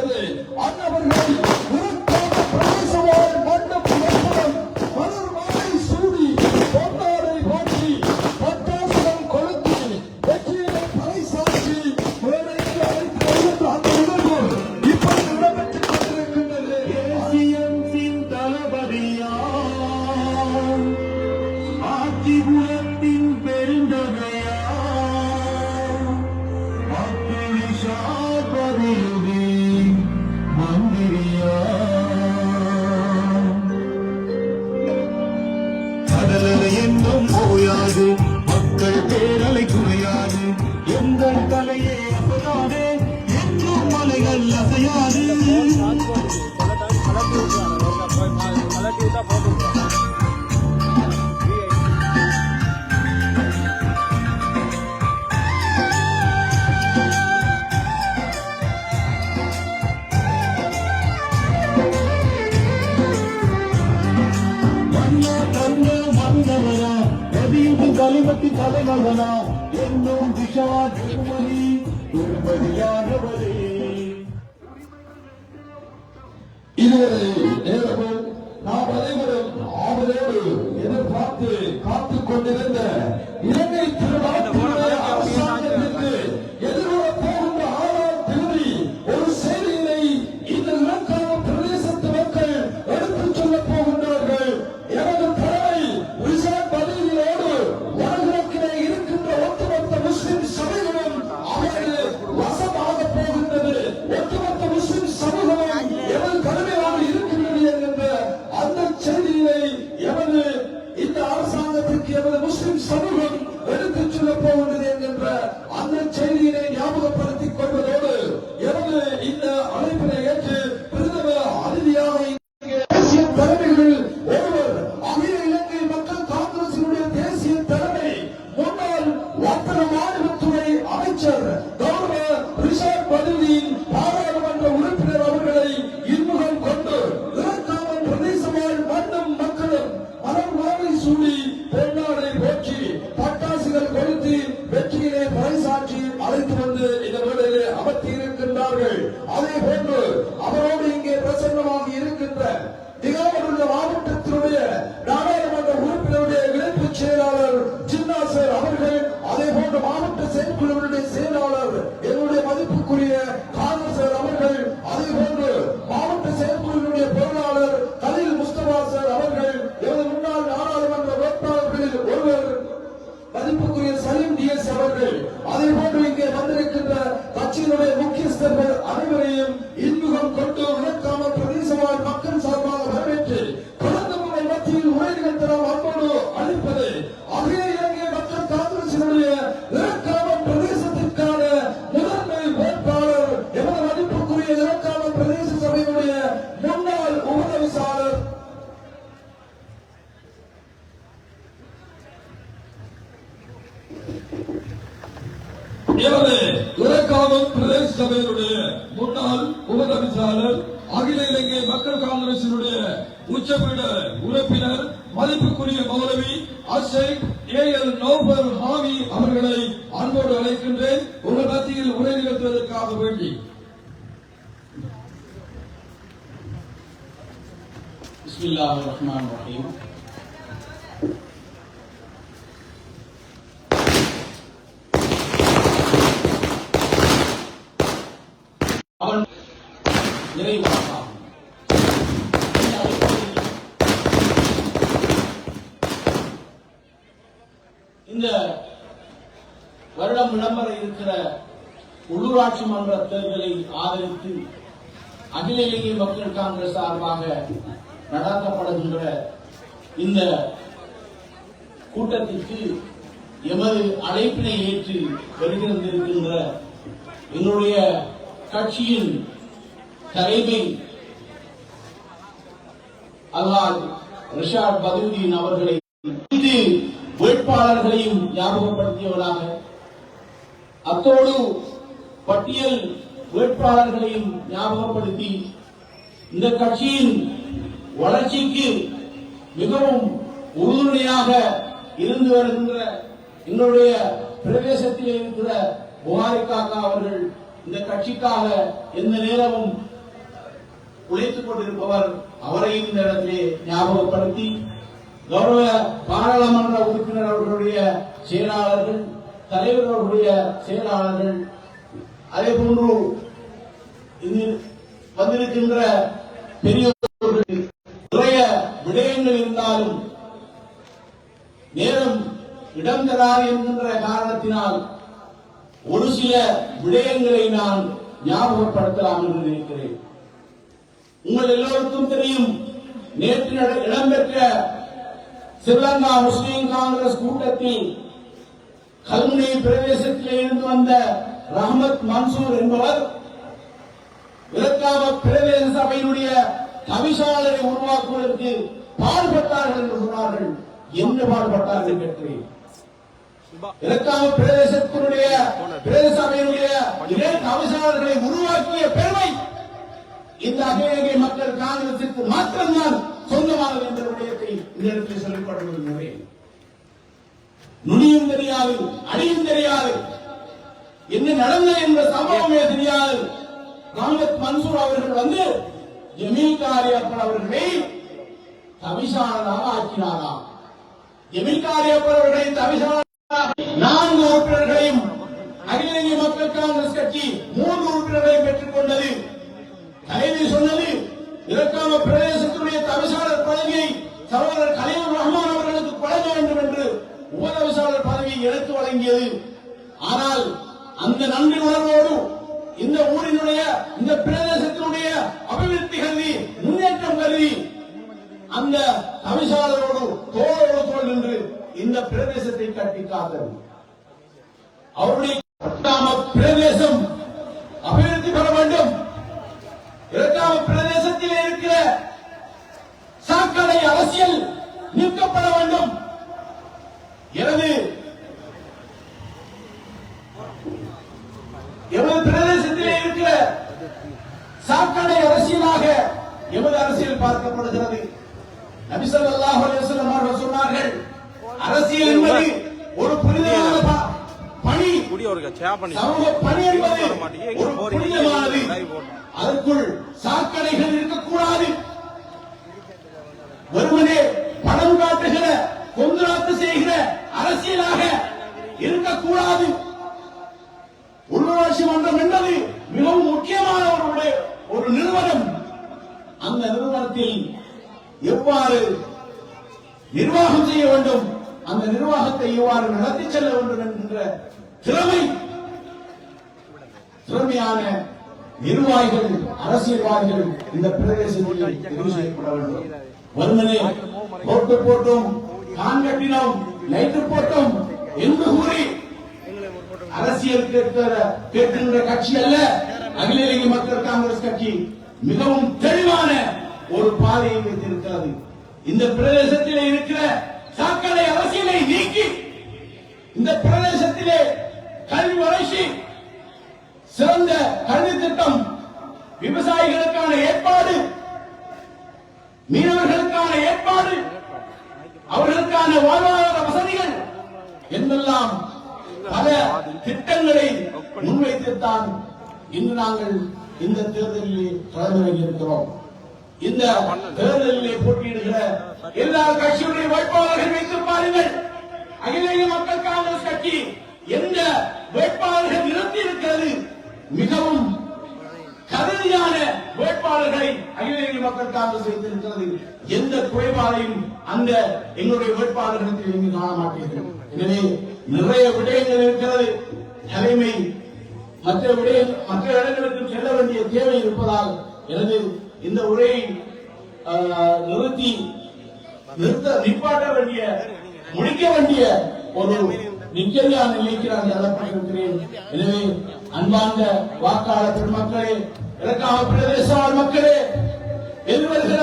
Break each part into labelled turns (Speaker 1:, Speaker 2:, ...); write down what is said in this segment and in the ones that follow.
Speaker 1: என்பது அன்னவர்கள்
Speaker 2: பக்தி தலைநகனா என்னும் திஷா திருமதி திருமதியானவரே
Speaker 1: இது ஒரு நேரமும் பிரதேச சபையினுடைய முன்னாள் உபதவிசாளர் அகில இலங்கை மக்கள் காங்கிரசினுடைய உச்சபீட உறுப்பினர் மதிப்புக்குரிய மௌலவி அசேக் ஏ எல் நௌபர் ஹாமி அவர்களை அன்போடு அழைக்கின்றேன். உங்கள் மத்தியில் உரை நிகழ்த்துவதற்காக வேண்டி.
Speaker 3: بسم الله சட்டமன்ற தேர்தலை ஆதரித்து அகில இலங்கை மக்கள் காங்கிரஸ் சார்பாக நடாத்தப்படுகின்ற இந்த கூட்டத்திற்கு எமது அழைப்பினை ஏற்று வருகிறந்திருக்கின்ற என்னுடைய கட்சியின் தலைமை அல்லால் ரிஷாட் பதவியின் அவர்களை வேட்பாளர்களையும் ஞாபகப்படுத்தியவராக அத்தோடு பட்டியல் வேட்பாளர்களையும் ஞாபகப்படுத்தி இந்த கட்சியின் வளர்ச்சிக்கு மிகவும் உறுதுணையாக இருந்து வருகின்ற என்னுடைய பிரதேசத்தில் இருக்கிற புகாரி காக்கா அவர்கள் இந்த கட்சிக்காக எந்த நேரமும் உழைத்துக் கொண்டிருப்பவர் அவரையும் இந்த இடத்திலே ஞாபகப்படுத்தி கௌரவ பாராளுமன்ற உறுப்பினர் அவர்களுடைய செயலாளர்கள் தலைவர் அவர்களுடைய செயலாளர்கள் அதே போன்று இது வந்திருக்கின்ற பெரியவர்கள் நிறைய விடயங்கள் இருந்தாலும் நேரம் இடம் தராது என்கின்ற காரணத்தினால் ஒரு சில விடயங்களை நான் ஞாபகப்படுத்தலாம் என்று நினைக்கிறேன். உங்கள் எல்லோருக்கும் தெரியும் நேற்று நட- இடம்பெற்ற ஸ்ரீலங்கா முஸ்லிம் காங்கிரஸ் கூட்டத்தில் கல்முனை பிரதேசத்தில் இருந்து வந்த ரஹமத் மன்சூர் என்பவர் இலக்காம பிரதேச சபையினுடைய தவிசாளரை உருவாக்குவதற்கு பாடுபட்டார்கள் என்று சொன்னார்கள். என்ன பாடுபட்டார்கள் என்று கேட்கிறேன். இலக்காம பிரதேசத்தினுடைய பிரதேச சபையினுடைய தவிசாளர்களை உருவாக்கிய பெருமை இந்த அகிலங்கை மக்கள் காங்கிரசிற்கு மாத்திரம்தான் சொந்தமானது என்ற விடயத்தை இந்த இடத்தில் சொல்லிக்கொள்ள விரும்புகிறேன் நுனியும் தெரியாது அடியும் தெரியாது. என்ன நடந்தது என்ற சம்பவமே தெரியாது. ராமத் மன்சூர் அவர்கள் வந்து ஜமீல் காரியப்பன் அவர்களை தவிசாளராக ஆக்கினாராம் ஜமீல் காரியப்பன் அவர்களை தவிசாளராக நான்கு உறுப்பினர்களையும் அகில இந்திய மக்கள் காங்கிரஸ் கட்சி மூன்று உறுப்பினர்களையும் பெற்றுக் கொண்டது. தலைவி சொன்னது இதற்கான பிரதேசத்துடைய தவிசாளர் பதவியை சகோதரர் கலீல் ரஹ்மான் அவர்களுக்கு வழங்க வேண்டும் என்று உபதவிசாளர் பதவியை எடுத்து வழங்கியது. ஆனால் அந்த நன்றி உணர்வோடு இந்த ஊரினுடைய இந்த பிரதேசத்தினுடைய அபிவிருத்தி கருதி முன்னேற்றம் கருதி அந்த தவிசாளரோடு தோளோடு தோல் நின்று இந்த பிரதேசத்தை கட்டி காத்தது. அவருடைய கிராம பிரதேசம் அபிவிருத்தி பெற வேண்டும். இரண்டாம் பிரதேசத்தில் இருக்கிற சாக்கடை அரசியல் நிற்கப்பட வேண்டும். எனது எமது பிரதேசத்திலே இருக்கிற சாக்கடை அரசியலாக எமது அரசியல் பார்க்கப்படுகிறது. நபிசல்லாஹு அவர்கள் சொன்னார்கள் அரசியல் என்பது ஒரு புனிதமான பணி. சமூக பணி என்பது ஒரு? புனிதமானது. அதற்குள் சாக்கடைகள் இருக்கக்கூடாது. வெறுமனே பணம் காட்டுகிற கொந்தராத்து செய்கிற அரசியலாக இருக்கக்கூடாது. உள்ளூராட்சி மன்றம் என்பது மிகவும் முக்கியமான ஒரு ஒரு நிறுவனம். அந்த நிறுவனத்தில் எவ்வாறு நிர்வாகம் செய்ய வேண்டும்? அந்த நிர்வாகத்தை எவ்வாறு நடத்தி செல்ல வேண்டும் என்கின்ற திறமை திறமையான நிர்வாகிகள் அரசியல்வாதிகள் இந்த பிரதேசத்தில் தெரிவு செய்யப்பட வேண்டும். வருமனே போட்டு போட்டும் கான் கட்டினோம் லைட்டு போட்டோம் என்று கூறி அரசியல் கேட்கிற கேட்கின்ற கட்சி அல்ல. அகில இலங்கை மக்கள் காங்கிரஸ் கட்சி மிகவும் தெளிவான ஒரு பாதையை வைத்திருக்கிறது. இந்த பிரதேசத்திலே இருக்கிற சாக்கடை அரசியலை நீக்கி இந்த பிரதேசத்திலே கல்வி வளர்ச்சி சிறந்த கல்வி திட்டம் விவசாயிகளுக்கான ஏற்பாடு மீனவர்களுக்கான ஏற்பாடு அவர்களுக்கான வாழ்வாதார வசதிகள் என்றெல்லாம் பல திட்டங்களை முன்வைத்துத்தான் இன்று நாங்கள் இந்த தேர்தலிலே கலந்து வைத்திருக்கிறோம் இந்த தேர்தலிலே போட்டியிடுகிற எல்லா கட்சியுடைய வேட்பாளர்கள் வைத்து பாருங்கள். அகில இந்திய மக்கள் காங்கிரஸ் கட்சி எந்த வேட்பாளர்கள் நிறுத்தி இருக்கிறது மிகவும் கருதியான வேட்பாளர்களை அகில இந்திய மக்கள் காங்கிரஸ் வைத்திருக்கிறது. எந்த குறைபாடையும் அந்த எங்களுடைய வேட்பாளர்களுக்கு இங்கு காண மாட்டீர்கள். எனவே நிறைய விடயங்கள் இருக்கிறது. தலைமை மற்ற விடய மற்ற இடங்களுக்கு செல்ல வேண்டிய தேவை இருப்பதால் எனது இந்த உரையை நிறுத்தி நிறுத்த நிப்பாட்ட வேண்டிய முடிக்க வேண்டிய ஒரு நிச்சயம் நினைக்கிறார் நான் எனவே அன்பார்ந்த வாக்காளர் பெருமக்களே இலக்காம பிரதேச மக்களே எதிர்வருகிற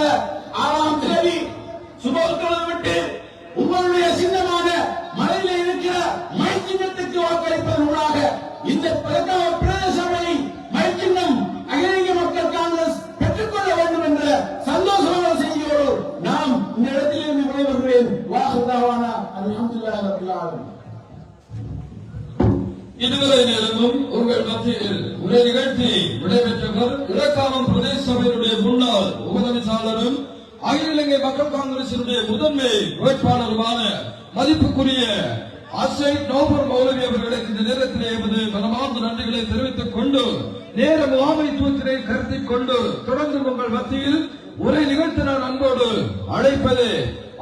Speaker 1: உரை நிகழ்த்தி விடைபெற்றவர் இலக்காமம் பிரதேச சபையினுடைய முன்னாள் உபதவிசாளரும் அகில இலங்கை மக்கள் காங்கிரசினுடைய முதன்மை வேட்பாளருமான மதிப்புக்குரிய அசை நோபர் மௌலவி அவர்களுக்கு இந்த நேரத்திலே எமது மனமார்ந்த நன்றிகளை தெரிவித்துக் கொண்டு நேர முகாமைத்துவத்தினை கருத்தில் கொண்டு தொடர்ந்து உங்கள் மத்தியில் உரை நிகழ்த்த நான் அன்போடு அழைப்பது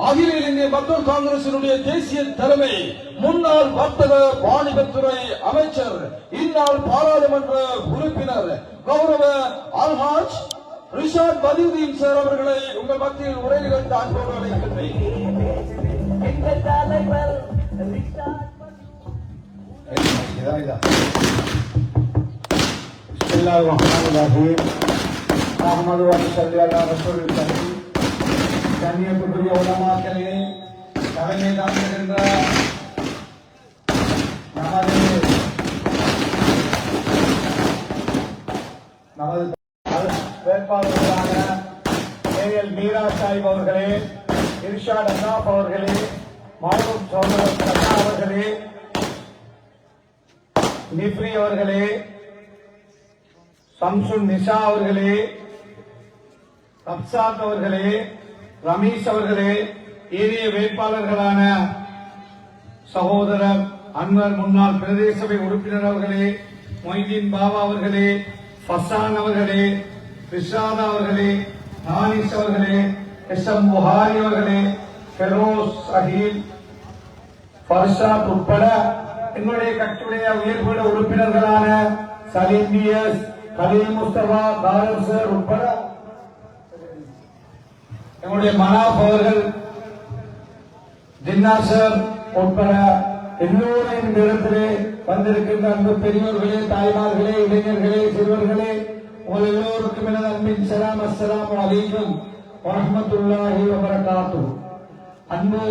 Speaker 1: அகில இலங்கை மக்கள் காங்கிரசினுடைய தேசிய தலைமை முன்னாள் வர்த்தக வாணிபத்துறை அமைச்சர் இந்நாள் பாராளுமன்ற உறுப்பினர் கௌரவ அல்ஹாஜ் ரிஷாட் பதியுதீன் சார் அவர்களை உங்கள் மத்தியில் உரை நிகழ்த்த அன்போடு அழைக்கின்றேன்
Speaker 2: ஸல்லி அலா ரசூலில் கரீம். கண்ணியத்துக்குரிய உலமாக்களே தலைமை தாங்குகின்ற நமது நமது வேட்பாளர்களான ஏஎல் மீரா சாஹிப் அவர்களே இர்ஷாத் அன்னாப் அவர்களே மாவூர் சோதரர் கண்ணா அவர்களே நிப்ரி அவர்களே சம்சுன் நிஷா அவர்களே அப்சாத் அவர்களே ரமேஷ் அவர்களே ஏனைய வேட்பாளர்களான சகோதரர் அன்வர் முன்னாள் பிரதேச சபை உறுப்பினர் அவர்களே மொய்தீன் பாபா அவர்களே ஃபசான் அவர்களே ரிஷாதா அவர்களே தானிஷ் அவர்களே எஸ் எம் புகாரி அவர்களே ஃபெரோஸ் அஹீல் ஃபர்ஷாத் உட்பட எங்களுடைய கட்சியுடைய உயர்பீட உறுப்பினர்களான சலீம் பிஎஸ் கலீல் முஸ்தபா தாரர் சார் உட்பட நம்முடைய மனாப் அவர்கள் ஜின்னா சார் உட்பட எல்லோரும் இந்த இடத்திலே வந்திருக்கின்ற அன்பு பெரியோர்களே தாய்மார்களே இளைஞர்களே சிறுவர்களே உங்கள் எல்லோருக்கும் எனது அன்பின் சலாம் அஸ்லாம் அலைக்கும் வரஹ்மத்துல்லாஹி வபரகாத்து அன்பு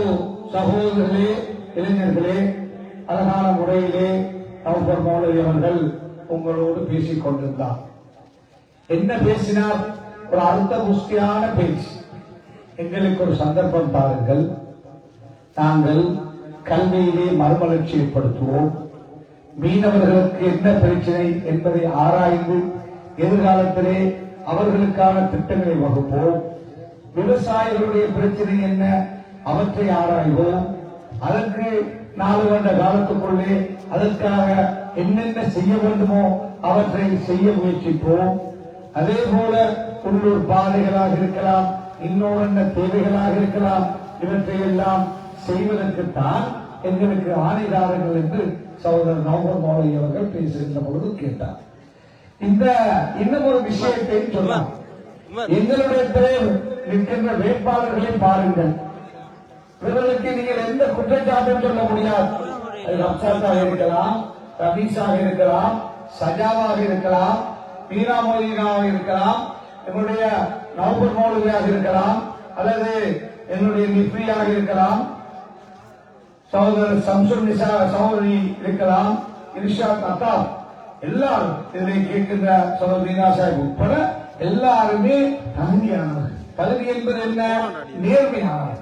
Speaker 2: சகோதரர்களே இளைஞர்களே அழகான முறையிலே நவம்பர் மௌலவி அவர்கள் உங்களோடு பேசிக் கொண்டிருந்தார். என்ன பேசினார்? ஒரு அர்த்த புஷ்டியான பேச்சு. எங்களுக்கு ஒரு சந்தர்ப்பம் பாருங்கள். நாங்கள் கல்வியிலே மறுமலர்ச்சி ஏற்படுத்துவோம். மீனவர்களுக்கு என்ன பிரச்சனை என்பதை ஆராய்ந்து எதிர்காலத்திலே அவர்களுக்கான திட்டங்களை வகுப்போம். விவசாயிகளுடைய பிரச்சனை என்ன? அவற்றை ஆராய்வோம். அதற்கு நாலு வருட காலத்துக்குள்ளே அதற்காக என்னென்ன செய்ய வேண்டுமோ அவற்றை செய்ய முயற்சிப்போம். அதே போல உள்ளூர் பாதைகளாக இருக்கலாம். இன்னொரு தேவைகளாக இருக்கலாம். இவற்றை எல்லாம் செய்வதற்குத்தான் எங்களுக்கு ஆணைதாரர்கள் என்று சகோதரர் நவம்பர் மௌலவி அவர்கள் பேசுகின்ற பொழுது கேட்டார். இந்த இன்னும் ஒரு விஷயத்தை சொல்லலாம். எங்களுடைய நிற்கின்ற வேட்பாளர்களை பாருங்கள். இவர்களுக்கு நீங்கள் எந்த குற்றச்சாட்டும் சொல்ல முடியாது. அப்சாத்தாக இருக்கலாம் ரபீஸாக இருக்கலாம் சஜாவாக இருக்கலாம் மீரா இருக்கலாம். எங்களுடைய நவம்பர் மௌலவியாக இருக்கலாம் அல்லது என்னுடைய நிப்ரியாக இருக்கலாம் சகோதரர் சம்சுல் நிசா சகோதரி இருக்கலாம் இர்ஷாத் அத்தா எல்லாரும் இதிலே கேட்கின்ற சகோதரி சாஹிப் உட்பட எல்லாருமே தகுதியானவர்கள். தகுதி என்பது என்ன? நேர்மையானவர்கள்.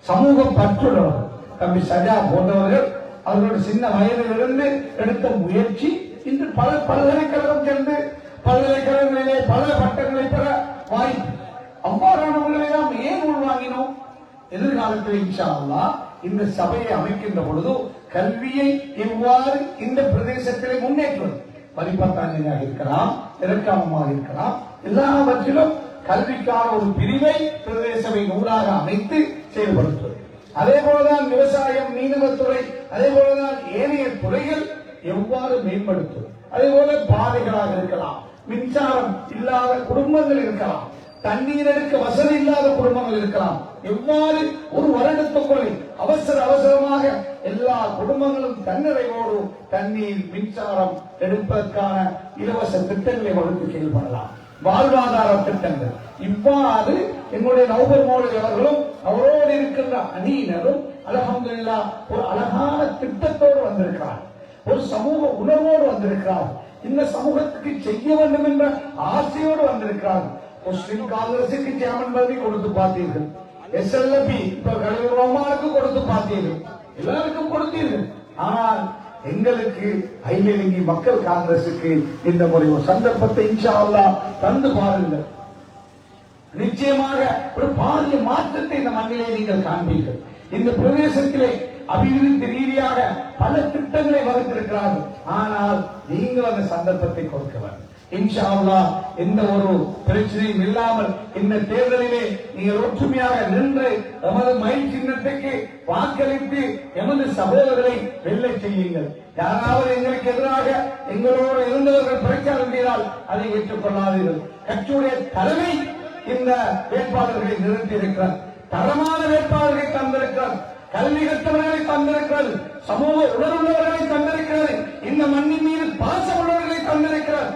Speaker 2: சமூக பற்றுள்ளவர்கள். தம்பி சஜா போன்றவர்கள் அவர்களோட சின்ன வயதிலிருந்து எடுத்த முயற்சி இன்று பல பல்கலைக்கழகம் சென்று பல்கலைக்கழகங்களிலே பல பட்டங்களை பெற வாய்ப்பு அவ்வாறானவர்களை நாம் ஏன் உள்வாங்கினோம்? எதிர்காலத்தில் இன்ஷா அல்லாஹ் இந்த சபையை அமைக்கின்ற பொழுது கல்வியை எவ்வாறு இந்த பிரதேசத்திலே முன்னேற்றுவது? வழிபத்தாண்டியாக இருக்கலாம் இறக்காமமாக இருக்கலாம் எல்லாவற்றிலும் கல்விக்கான ஒரு பிரிவை பிரதேசமை நூலாக அமைத்து செயல்படுத்துவது. அதே போலதான் விவசாயம் மீனவத்துறை அதே போலதான் ஏனைய துறைகள் எவ்வாறு மேம்படுத்துவது? அதே போல பாதைகளாக இருக்கலாம் மின்சாரம் இல்லாத குடும்பங்கள் இருக்கலாம் தண்ணீர் எடுக்க வசதி இல்லாத குடும்பங்கள் இருக்கலாம். எவ்வாறு? ஒரு வருடத்துக்குள் அவசர அவசரமாக எல்லா குடும்பங்களும் தன்னிறைவோடு தண்ணீர் மின்சாரம் எடுப்பதற்கான இலவச திட்டங்களை வகுத்து செயல்படலாம். வாழ்வாதார திட்டங்கள். இவ்வாறு எங்களுடைய நௌபர் மோடி அவர்களும் அவரோடு இருக்கின்ற அணியினரும் அலமதுல்லா ஒரு அழகான திட்டத்தோடு வந்திருக்கிறார். ஒரு சமூக உணர்வோடு வந்திருக்கிறார். இந்த சமூகத்துக்கு செய்ய வேண்டும் என்ற ஆசையோடு வந்திருக்கிறார்கள் முஸ்லிம் காங்கிரசுக்கு சேர்மன் பதவி கொடுத்து பார்த்தீர்கள். எஸ்எல்பி இப்ப கலைஞர் ரோமானுக்கு கொடுத்து பார்த்தீர்கள். எல்லாருக்கும் கொடுத்தீர்கள். ஆனால் எங்களுக்கு அகில மக்கள் காங்கிரசுக்கு இந்த முறை ஒரு சந்தர்ப்பத்தை இன்ஷா அல்லாஹ் தந்து பாருங்கள். நிச்சயமாக ஒரு பாரிய மாற்றத்தை இந்த மண்ணிலே நீங்கள் காண்பீர்கள். இந்த பிரதேசத்திலே அபிவிருத்தி ரீதியாக பல திட்டங்களை வகுத்திருக்கிறார்கள். ஆனால் நீங்கள் அந்த சந்தர்ப்பத்தை கொடுக்க வேண்டும். இன்ஷாவுல்லா எந்த ஒரு பிரச்சனையும் இல்லாமல் இந்த தேர்தலிலே நீங்கள் ஒற்றுமையாக நின்று எமது மயில் சின்னத்துக்கு வாக்களித்து எமது சகோதரரை வெல்ல செய்யுங்கள். யாராவது எங்களுக்கு எதிராக எங்களோடு இருந்தவர்கள் பிரச்சாரம் செய்தால் அதை ஏற்றுக்கொள்ளாதீர்கள். கட்சியுடைய தலைமை இந்த வேட்பாளர்களை நிறுத்தி இருக்கிறார். தரமான வேட்பாளர்களை தந்திருக்கிறார். கல்வி கற்றவர்களை தந்திருக்கிறார். சமூக உணர்வுள்ளவர்களை தந்திருக்கிறார். இந்த மண்ணின் மீது பாசம் உள்ளவர்களை தந்திருக்கிறார்.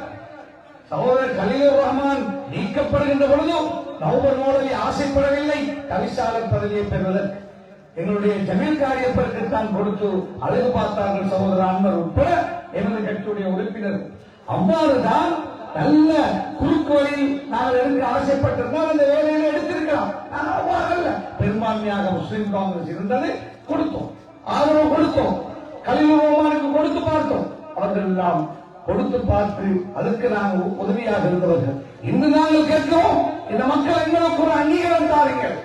Speaker 2: சகோதரர் கலீலுர் ரஹ்மான் நீக்கப்படுகின்ற பொழுது நவம்பர் மோடலை ஆசைப்படவில்லை. தவிசாளர் பதவியை பெறுவதற்கு. எங்களுடைய ஜமீன் காரியப்பருக்கு தான் கொடுத்து அழகு பார்த்தார்கள் சகோதர அன்பர் உட்பட எமது கட்சியுடைய உறுப்பினர். அவ்வாறுதான் நல்ல குறுக்கு வழியில் நாங்கள் எடுக்க ஆசைப்பட்டிருந்தால் அந்த வேலையில எடுத்திருக்கலாம். ஆனால் அவ்வாறு அல்ல. பெரும்பான்மையாக முஸ்லிம் காங்கிரஸ் இருந்தது கொடுத்தோம். ஆதரவு கொடுத்தோம். கலில் கொடுத்து பார்த்தோம். அவர்கள் எல்லாம் கொடுத்து பார்த்து அதுக்கு நாங்கள் உதவியாக இருந்தவர்கள். இன்று நாங்கள் கேட்கிறோம் இந்த மக்கள் எங்களுக்கு ஒரு அங்கீகாரம் தாருங்கள்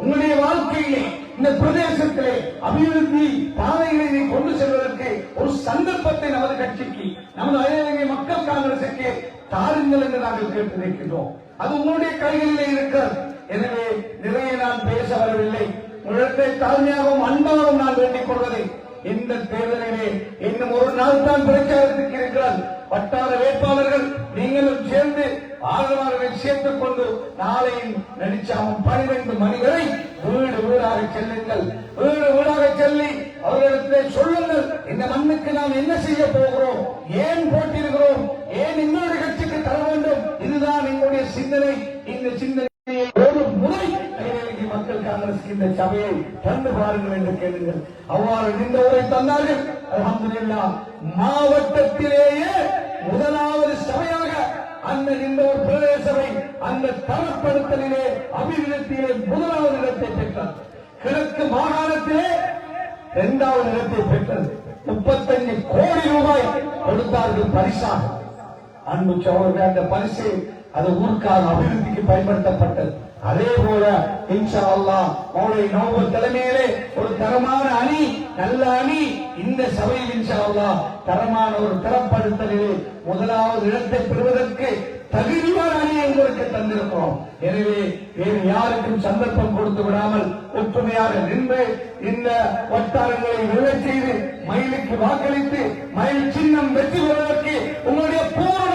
Speaker 2: உங்களுடைய வாழ்க்கையிலே இந்த பிரதேசத்திலே அபிவிருத்தி பாதைகளை கொண்டு செல்வதற்கு ஒரு சந்தர்ப்பத்தை நமது கட்சிக்கு நமது அயலகை மக்கள் காங்கிரசுக்கு தாருங்கள் என்று நாங்கள் கேட்டு நிற்கின்றோம் அது உங்களுடைய கைகளிலே இருக்கிறது. எனவே நிறைய நான் பேச வரவில்லை. உங்களிடத்தை தாழ்மையாகவும் அன்பாகவும் நான் வேண்டிக் கொள்வதை இந்த தேர்தலிலே இன்னும் ஒரு நாள் தான் பிரச்சாரத்துக்கு இருக்கிறார் வட்டார வேட்பாளர்கள் நீங்களும் சேர்ந்து ஆதரவாளர்களை சேர்த்துக் கொண்டு நாளையின் நடிச்சாமம் பனிரெண்டு மணி வரை வீடு வீடாக செல்லுங்கள். வீடு வீடாக செல்லி அவர்களிடத்திலே சொல்லுங்கள் இந்த மண்ணுக்கு நாம் என்ன செய்ய போகிறோம்? ஏன் போட்டிருக்கிறோம் ஏன் இன்னொரு கட்சிக்கு தர வேண்டும்? இதுதான் எங்களுடைய சிந்தனை. இந்த சிந்தனை ஒரு முறை கையெழுதி மக்கள் காங்கிரஸ் இந்த சபையை கண்டு பாருங்கள் என்று கேளுங்கள். அவ்வாறு நின்றவரை தந்தார்கள். அல்ஹம்துலில்லாஹ் மாவட்டத்திலேயே முதலாவது சபையாக அந்த இந்த ஒரு பிரதேச சபை அந்த தரப்படுத்தலிலே அபிவிருத்தியிலே முதலாவது இடத்தை பெற்றார் கிழக்கு மாகாணத்திலே இரண்டாவது இடத்தை பெற்றது. முப்பத்தஞ்சு கோடி ரூபாய் கொடுத்தார்கள் பரிசாக. அன்பு சோழர்கள் அந்த பரிசு அது ஊருக்கான அபிவிருத்திக்கு பயன்படுத்தப்பட்டது. அதே போல இன்ஷா அல்லாஹ் மௌலை நோபல் தலைமையிலே ஒரு தரமான அணி நல்ல அணி இந்த சபையில் இன்ஷா அல்லாஹ் தரமான ஒரு தரப்படுத்தலிலே முதலாவது இடத்தை பெறுவதற்கு தகுதியான அணியை உங்களுக்கு தந்திருக்கிறோம். எனவே வேறு யாருக்கும் சந்தர்ப்பம் கொடுத்து விடாமல் ஒற்றுமையாக நின்று இந்த வட்டாரங்களை விழச் செய்து மயிலுக்கு வாக்களித்து மயில் சின்னம் வெற்றி பெறுவதற்கு உங்களுடைய பூரண